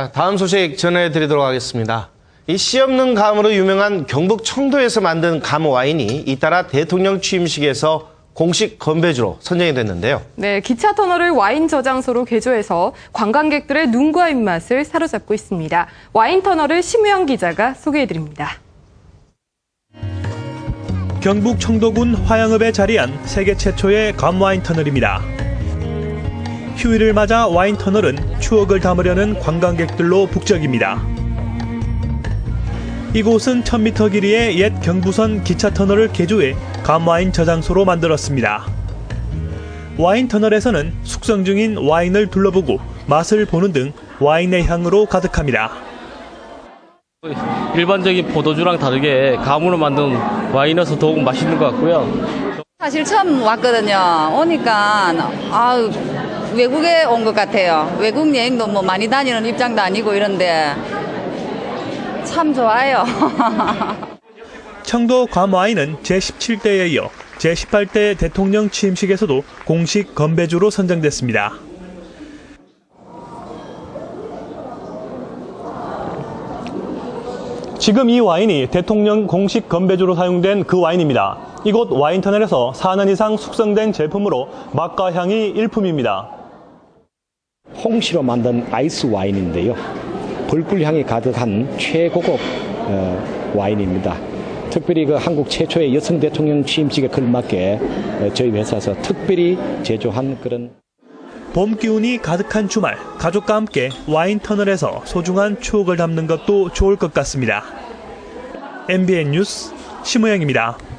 자, 다음 소식 전해드리도록 하겠습니다. 이 씨 없는 감으로 유명한 경북 청도에서 만든 감 와인이 잇따라 대통령 취임식에서 공식 건배주로 선정이 됐는데요. 네, 기차 터널을 와인 저장소로 개조해서 관광객들의 눈과 입맛을 사로잡고 있습니다. 와인 터널을 심우영 기자가 소개해드립니다. 경북 청도군 화양읍에 자리한 세계 최초의 감와인 터널입니다. 휴일을 맞아 와인 터널은 추억을 담으려는 관광객들로 북적입니다. 이곳은 1000m 길이의 옛 경부선 기차 터널을 개조해 감와인 저장소로 만들었습니다. 와인 터널에서는 숙성 중인 와인을 둘러보고 맛을 보는 등 와인의 향으로 가득합니다. 일반적인 포도주랑 다르게 감으로 만든 와인이라서 더욱 맛있는 것 같고요. 사실 처음 왔거든요. 오니까 아 외국에 온 것 같아요. 외국 여행도 뭐 많이 다니는 입장도 아니고 이런데 참 좋아요. 청도 괌와인은 제17대에 이어 제18대 대통령 취임식에서도 공식 건배주로 선정됐습니다. 지금 이 와인이 대통령 공식 건배주로 사용된 그 와인입니다. 이곳 와인터널에서 4년 이상 숙성된 제품으로 맛과 향이 일품입니다. 홍시로 만든 아이스 와인인데요. 벌꿀 향이 가득한 최고급 어, 와인입니다. 특별히 그 한국 최초의 여성 대통령 취임식에 걸맞게 어, 저희 회사에서 특별히 제조한 그런 봄 기운이 가득한 주말, 가족과 함께 와인 터널에서 소중한 추억을 담는 것도 좋을 것 같습니다. MBN 뉴스 심우영입니다.